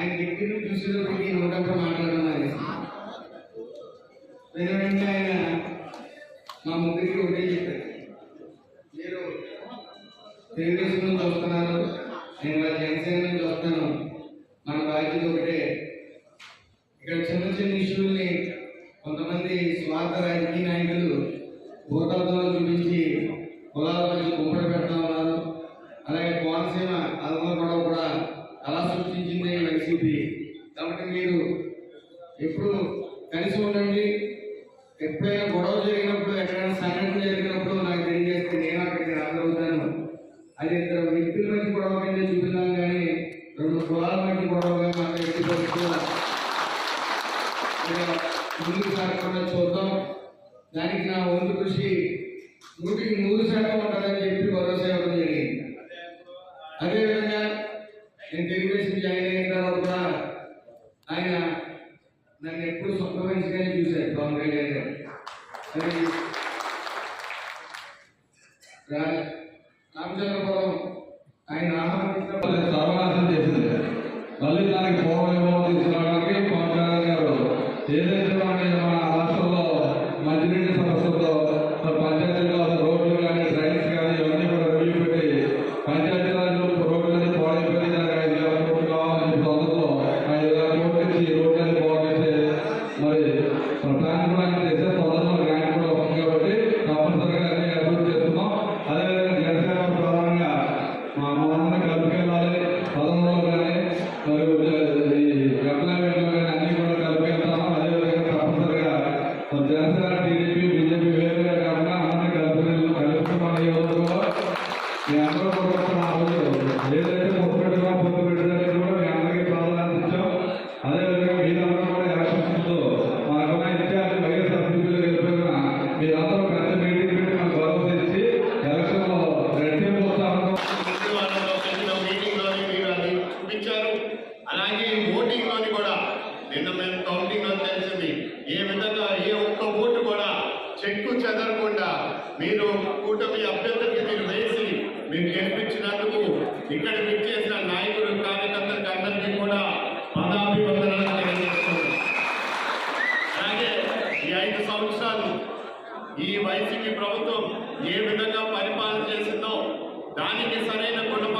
ఆయన దగ్గర చూసేటప్పటికి నోటప్పుడు మాట్లాడడం అనేసి వెను వెంటనే ఆయన మా ముగ్గురికి ఒకటే చెప్పారు మీరు తెలుగుదేశం నుంచి వస్తున్నారు నేను వాళ్ళ జనసేన నుంచి వస్తాను. మన బాధ్యత ఒకటే. ఇక్కడ చిన్న చిన్న ఇష్యూల్ని కొంతమంది స్వార్థ రాజకీయ నాయకులు భూతత్వంలో చూపించి కులాల మధ్య గుమ్మడి పెడతా ఉన్నారు. అలాగే కోనసీమ అల్మ గొడవ కూడా అలా సృష్టించింది. వైసీపీ కాబట్టి మీరు ఎప్పుడు కలిసి ఉండండి. ఎప్పుడైనా గొడవ జరిగినప్పుడు ఎక్కడైనా సంఘటన జరిగినప్పుడు నాకు తెలియజేస్తే నేను అక్కడికి రాగలుగుతాను. అది ఇద్దరు వ్యక్తుల మధ్య గొడవ కింద చూపిద్దాం కానీ రెండు కులాల మధ్య గొడవగా మన వ్యక్తి పరిస్థితులు ముందుకు సాగకుండా చూద్దాం. దానికి నా వంతు కృషి నూటికి నూరు శాతం ఉంటుందని చెప్పి ఎప్పుడు సొంత మనిషిగానే చూశారు పవన్ కళ్యాణ్ గారు రామచంద్రపురం ఆయన ఆహ్వానించినప్పుడు అది సర్వనాశనం చేసింది. మళ్ళీ దానికి పూర్వమేమో తీసుకురావడానికి పవన్ కళ్యాణ్ గారు. ఏదైనా Bhagwan అలాగే ఓటింగ్లోని కూడా నిన్న మేము కౌంటింగ్లో తెలిసింది. ఏ విధంగా ఏ ఒక్క ఓటు కూడా చెక్కు చెదరకుండా మీరు కూటమి అభ్యర్థులకి మీరు వేసి మీరు గెలిపించినందుకు ఇక్కడ విచ్చేసిన నాయకులు కార్యకర్తలకు అందరికీ కూడా పదాభివందనాలు తెలియజేస్తున్నాను. అలాగే ఈ ఐదు సంవత్సరాలు ఈ వైసీపీ ప్రభుత్వం ఏ విధంగా పరిపాలన చేసిందో దానికి సరైన గుణపాఠం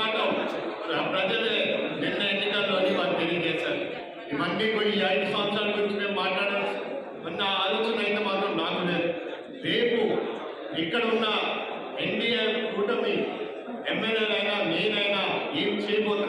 ఇవన్నీ కూడా ఈ ఐదు సంవత్సరాల గురించి మేము మాట్లాడాల్సిన ఆలోచన అయితే మాత్రం నాకు లేదు. రేపు ఇక్కడ ఉన్న ఎన్డీఏ కూటమి ఎమ్మెల్యేలైనా నేనైనా ఏం చేయబోతున్నా